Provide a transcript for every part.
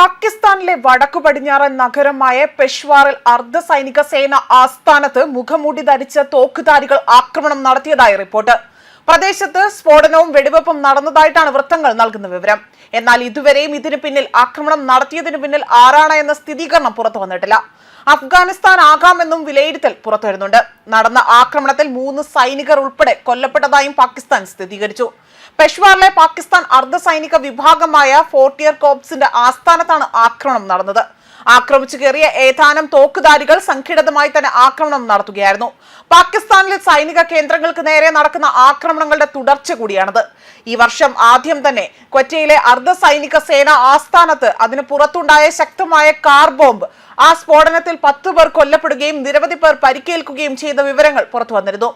പാകിസ്ഥാനിലെ വടക്കു പടിഞ്ഞാറൻ നഗരമായ പെഷ്വാറിൽ അർദ്ധ സൈനിക സേന ആസ്ഥാനത്ത് മുഖമൂടി ധരിച്ച തോക്കുധാരികൾ ആക്രമണം നടത്തിയതായി റിപ്പോർട്ട്. പ്രദേശത്ത് സ്ഫോടനവും വെടിവെപ്പും നടന്നതായിട്ടാണ് വൃത്തങ്ങൾ നൽകുന്ന വിവരം. എന്നാൽ ഇതുവരെയും ഇതിനു പിന്നിൽ ആക്രമണം നടത്തിയതിനു പിന്നിൽ ആരാണ് എന്ന സ്ഥിരീകരണം പുറത്തു വന്നിട്ടില്ല. അഫ്ഗാനിസ്ഥാൻ ആകാമെന്നും വിലയിരുത്തൽ പുറത്തുവരുന്നുണ്ട് നടന്ന ആക്രമണത്തിൽ മൂന്ന് സൈനികർ ഉൾപ്പെടെ കൊല്ലപ്പെട്ടതായും പാകിസ്ഥാൻ സ്ഥിരീകരിച്ചു. പെഷ്വാറിലെ പാകിസ്ഥാൻ അർദ്ധ വിഭാഗമായ ഫോർട്ടിയർ കോപ്സിന്റെ ആസ്ഥാനത്താണ് ആക്രമണം നടന്നത്. ആക്രമിച്ചു കയറിയ ഏതാനും തോക്കുധാരികൾ സംഘടിതമായി തന്നെ ആക്രമണം നടത്തുകയായിരുന്നു. പാകിസ്ഥാനിലെ സൈനിക കേന്ദ്രങ്ങൾക്ക് നേരെ നടക്കുന്ന ആക്രമണങ്ങളുടെ തുടർച്ച കൂടിയാണത്. ഈ വർഷം ആദ്യം തന്നെ ക്വറ്റയിലെ അർദ്ധ സൈനിക സേന ആസ്ഥാനത്ത് അതിന് പുറത്തുണ്ടായ ശക്തമായ കാർ ബോംബ് ആ സ്ഫോടനത്തിൽ പത്ത് പേർ കൊല്ലപ്പെടുകയും നിരവധി പേർ പരിക്കേൽക്കുകയും ചെയ്ത വിവരങ്ങൾ പുറത്തു വന്നിരുന്നു.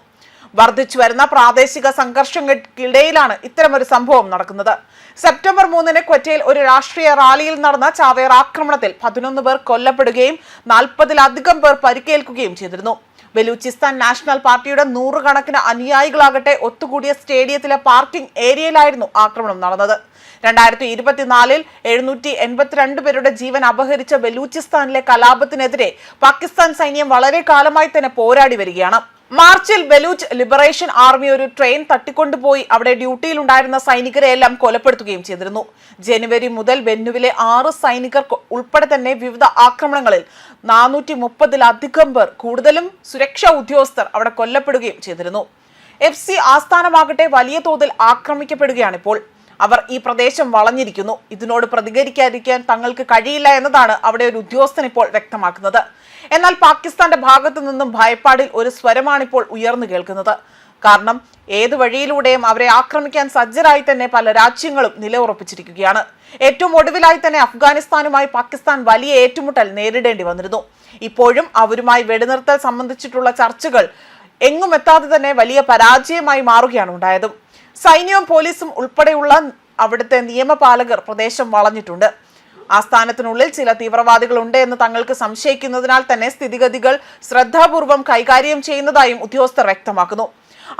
വർദ്ധിച്ചു വരുന്ന പ്രാദേശിക സംഘർഷങ്ങൾക്കിടയിലാണ് ഇത്തരമൊരു സംഭവം നടക്കുന്നത്. സെപ്റ്റംബർ മൂന്നിന് ക്വറ്റയിൽ ഒരു രാഷ്ട്രീയ റാലിയിൽ നടന്ന ചാവേർ ആക്രമണത്തിൽ പതിനൊന്ന് പേർ കൊല്ലപ്പെടുകയും നാൽപ്പതിലധികം പേർ പരിക്കേൽക്കുകയും ചെയ്തിരുന്നു. ബലൂചിസ്ഥാൻ നാഷണൽ പാർട്ടിയുടെ നൂറുകണക്കിന് അനുയായികളാകട്ടെ ഒത്തുകൂടിയ സ്റ്റേഡിയത്തിലെ പാർക്കിംഗ് ഏരിയയിലായിരുന്നു ആക്രമണം നടന്നത്. രണ്ടായിരത്തി ഇരുപത്തിനാലിൽ എഴുന്നൂറ്റി എൺപത്തിരണ്ട് പേരുടെ ജീവൻ അപഹരിച്ച ബലൂചിസ്ഥാനിലെ കലാപത്തിനെതിരെ പാകിസ്ഥാൻ സൈന്യം വളരെ കാലമായി തന്നെ പോരാടി വരികയാണ്. മാർച്ചിൽ ബലൂച്ച് ലിബറേഷൻ ആർമി ഒരു ട്രെയിൻ തട്ടിക്കൊണ്ടുപോയി അവിടെ ഡ്യൂട്ടിയിലുണ്ടായിരുന്ന സൈനികരെ എല്ലാം കൊലപ്പെടുത്തുകയും ചെയ്തിരുന്നു. ജനുവരി മുതൽ ബെന്നുവിലെ ആറ് സൈനികർ ഉൾപ്പെടെ തന്നെ വിവിധ ആക്രമണങ്ങളിൽ നാനൂറ്റി മുപ്പതിലധികം പേർ കൂടുതലും സുരക്ഷാ ഉദ്യോഗസ്ഥർ അവിടെ കൊല്ലപ്പെടുകയും ചെയ്തിരുന്നു. എഫ് സി ആസ്ഥാനമാകട്ടെ വലിയ തോതിൽ ആക്രമിക്കപ്പെടുകയാണിപ്പോൾ. അവർ ഈ പ്രദേശം വളഞ്ഞിരിക്കുന്നു. ഇതിനോട് പ്രതികരിക്കാതിരിക്കാൻ തങ്ങൾക്ക് കഴിയില്ല എന്നതാണ് അവിടെ ഒരു ഉദ്യോഗസ്ഥൻ ഇപ്പോൾ വ്യക്തമാക്കുന്നത്. എന്നാൽ പാകിസ്ഥാന്റെ ഭാഗത്തു നിന്നും ഭയപ്പാടിൽ ഒരു സ്വരമാണിപ്പോൾ ഉയർന്നു കേൾക്കുന്നത്. കാരണം ഏത് വഴിയിലൂടെയും അവരെ ആക്രമിക്കാൻ സജ്ജരായി തന്നെ പല രാജ്യങ്ങളും നിലയുറപ്പിച്ചിരിക്കുകയാണ്. ഏറ്റവും ഒടുവിലായി തന്നെ അഫ്ഗാനിസ്ഥാനുമായി പാകിസ്ഥാൻ വലിയ ഏറ്റുമുട്ടൽ നേരിടേണ്ടി വന്നിരുന്നു. ഇപ്പോഴും അവരുമായി വെടിനിർത്തൽ സംബന്ധിച്ചിട്ടുള്ള ചർച്ചകൾ എങ്ങും എത്താതെ തന്നെ വലിയ പരാജയമായി മാറുകയാണ് ഉണ്ടായത്. സൈന്യവും പോലീസും ഉൾപ്പെടെയുള്ള അവിടുത്തെ നിയമപാലകർ പ്രദേശം വളഞ്ഞിട്ടുണ്ട്. ആസ്ഥാനത്തിനുള്ളിൽ ചില തീവ്രവാദികൾ ഉണ്ട് എന്ന് തങ്ങൾക്ക് സംശയിക്കുന്നതിനാൽ തന്നെ സ്ഥിതിഗതികൾ ശ്രദ്ധാപൂർവം കൈകാര്യം ചെയ്യുന്നതായും ഉദ്യോഗസ്ഥർ വ്യക്തമാക്കുന്നു.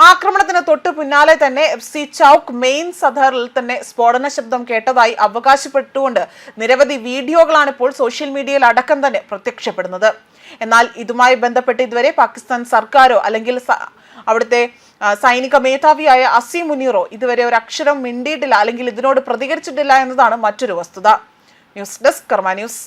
ആക്രമണത്തിന് തൊട്ടു പിന്നാലെ തന്നെ എഫ് സി ചൌക്ക് മെയിൻ സദറിൽ തന്നെ സ്ഫോടന ശബ്ദം കേട്ടതായി അവകാശപ്പെട്ടുകൊണ്ട് നിരവധി വീഡിയോകളാണ് ഇപ്പോൾ സോഷ്യൽ മീഡിയയിൽ അടക്കം തന്നെ പ്രത്യക്ഷപ്പെടുന്നത്. എന്നാൽ ഇതുമായി ബന്ധപ്പെട്ട് ഇതുവരെ പാകിസ്ഥാൻ സർക്കാരോ അല്ലെങ്കിൽ അവിടുത്തെ സൈനിക മേധാവിയായ അസി മുനീറോ ഇതുവരെ ഒരു അക്ഷരം മിണ്ടിയിട്ടില്ല അല്ലെങ്കിൽ ഇതിനോട് പ്രതികരിച്ചിട്ടില്ല എന്നതാണ് മറ്റൊരു വസ്തുത. News desk Karma news.